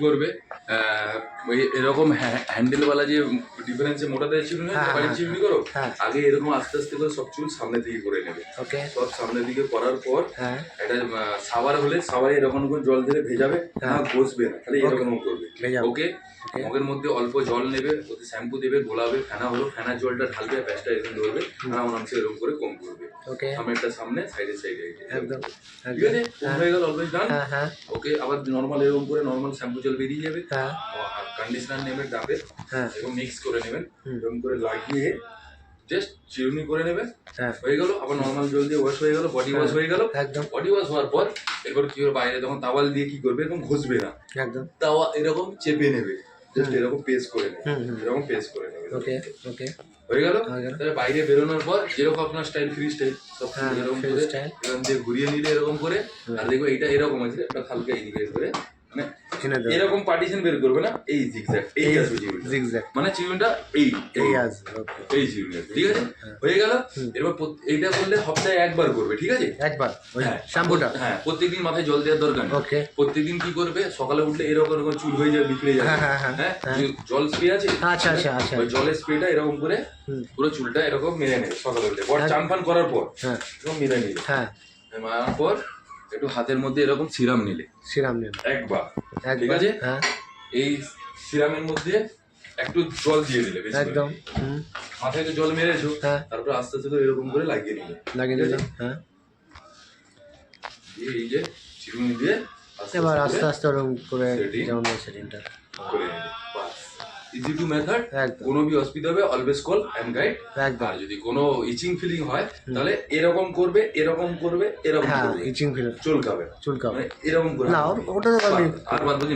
করবে এরকম হ্যান্ডেলওয়ালা যে ডিফারেন্সে মোটাতে ছিল না চিমনি করো হ্যাঁ। আগে এরকম আস্তে আস্তে করে সব চুল সামনের দিকে করে নেবে ওকে সব সামনের দিকে করার পর হ্যাঁ একটা সাওয়ার হলে সাওয়ারে এরকম করে জল দিলে ভেজাবে না হ্যাঁ। ঘষবে না খালি এরকম করবে। ওকে. মগের মধ্যে অল্প জল নেবে ওতে শ্যাম্পু দেবে গোলাবে ফেনা হলো ফেনার জলটা ঢালবে প্যাচটা এরকম ধরবে আরাম আরামসে এরকম করে কম করবে ওকে সামনেরটা সামনে সাইডে সাইডে একদম ঠিক আছে? হয়ে গেল অলওয়েজ ডান হ্যাঁ হ্যাঁ। ওকে আবার নর্মাল এরকম করে নর্মাল শ্যাম্পু জল বেরিয়ে যাবে। হ্যাঁ। কন্ডিশনার নেবেন ডাবে। হ্যাঁ। এরকম মিক্স করে নেবেন। এরকম করে লাগিয়ে জাস্ট চিরুনি করে নেবেন। হ্যাঁ। হয়ে গেল আবার নর্মাল জল দিয়ে ওয়াশ হয়ে গেল বডি ওয়াশ হয়ে। গেল। একদম। বডি ওয়াশ হওয়ার পর এরপর কি হবে? বাইরে তখন তাওয়াল দিয়ে কি করবে? এরকম ঘষবে না। একদম। তাওয়া এরকম চেপে নেবে। জাস্ট এরকম পেস্ট করে নেবে। এরকম পেস্ট করে নেবে। ওকে ওকে হয়ে গেল। হয়ে তাহলে বাইরে বেরোনোর পর যেরকম আপনার স্টাইল ফ্রি স্টাইল সব হ্যাঁ, এরকম করে এরকম দিয়ে ঘুরিয়ে নিলে এরকম করে আর দেখব এটা এরকম আছে একটা হালকা এই করে। মানে এরকম পার্টিশন বের করবে না? এই জিগজ্যাগ এই আসবে জিগজ্যাগ মানে চিরুনটা এই এই। এই চিরুনটা ঠিক আছে? হয়ে। গেল? এবার প্রত- এইটা করলে সপ্তাহে একবার করবে ঠিক আছে? একবার হ্যাঁ শ্যাম্পুটা। হ্যাঁ প্রত্যেকদিন মাথায় জল দেওয়ার দরকার নেই। ওকে প্রত্যেকদিন কি করবে? সকালে উঠলে এরকম এরকম চুল হয়ে যাবে বিখরে যাবে হ্যাঁ, হ্যাঁ, হ্যাঁ, হ্যাঁ জল স্প্রে আছে? আচ্ছা আচ্ছা আচ্ছা। ওই জলের স্প্রেটা এরকম করে। পুরো চুলটা এরকম মেরে নেবে সকালে উঠে পর চান ফান করার পর হ্যাঁ। এরকম মেরে নিলে হ্যাঁ। মারার পর একটু হাতের মধ্যে এরকম সিরাম নিলে। সিরাম নিন একবার। ঠিক আছে? হ্যাঁ। এই সিরামের মধ্যে একটু জল দিয়ে দিলে বেশি একদম মাথায় তো জল মেরেছো হ্যাঁ। তারপর আস্তে আস্তে এরকম করে লাগিয়ে নিলে। লাগিয়ে? দিলাম হ্যাঁ। দিয়ে এই যে চিরুনি দিয়ে এবার আস্তে আস্তে ওরকম করে। যেমন সেটিংটা করে নিলে। বাস ইজি টু মেথড কোনো বি অসুবিধা হবে অলওয়েজ কল অ্যান্ড গাইড একদম। আর যদি কোনো ইচিং ফিলিং হয় তাহলে এরকম করবে এরকম করবে এরকম হ্যাঁ করবে। ইচিং ফিলিং চুলকাবে। চুলকাবে। মানে এরকম করে না, ওটা আর বাদ বাকি